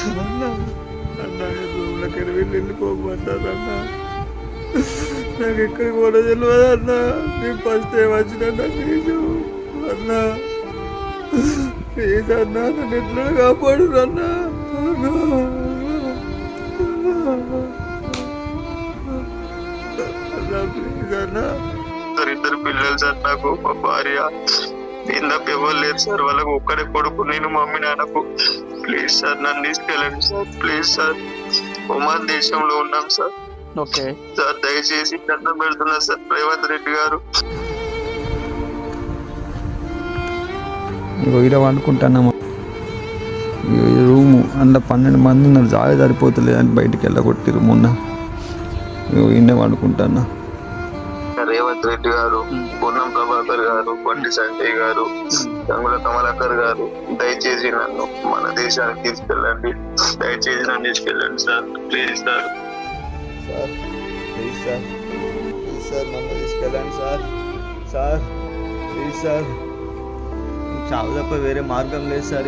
అన్న అన్న వెళ్ళి వెళ్ళిపోమంటారు నాకు ఎక్కడికి కూడా తెలియదు అన్నా. నేను ఫస్ట్ టైం వచ్చిన ప్లీజు అన్నా. ప్లీజ్ అన్నా నన్ను ఎట్లా కాపాడు అన్నా. అన్న ప్లీజ్ అన్నా. ఇద్దరు పిల్లలు సార్ నాకు మా భార్య. నేను తప్ప ఎవరు లేరు సార్. వాళ్ళకు ఒక్కడే కొడుకు నేను మమ్మీ నాన్నకు. ప్లీజ్ సార్ నన్ను తీసుకెళ్ళండి సార్. Please sir. ఒమాన్ దేశంలో ఉన్నాం సార్. ఓకే. సార్ దయచేసి దండం పెడుతున్నా సార్ రేవంత్ రెడ్డి గారు. ఇగో ఈడ వండుకుంటానమ్మా. ఇగో ఈ రూము అందులో పన్నెండు మంది ఉన్నారు. జాగా సరిపోతలేదు అని బయటికి వెళ్ళగొట్టిరు మొన్న. ఇగో ఈయనే రేవంత్ రెడ్డి గారు పొన్నం ప్రభాకర్ గారు బండి సంజయ్ గారు గంగుల కమలాకర్ గారు దయచేసి నన్ను మన దేశానికి తీసుకెళ్ళండి. దయచేసి నన్ను తీసుకెళ్ళండి sir. Please sir. Sir please sir. Please sir నన్ను తీసుకెళ్ళండి సార్. Sir please sir. చావు తప్ప వేరే మార్గం లేదు సార్.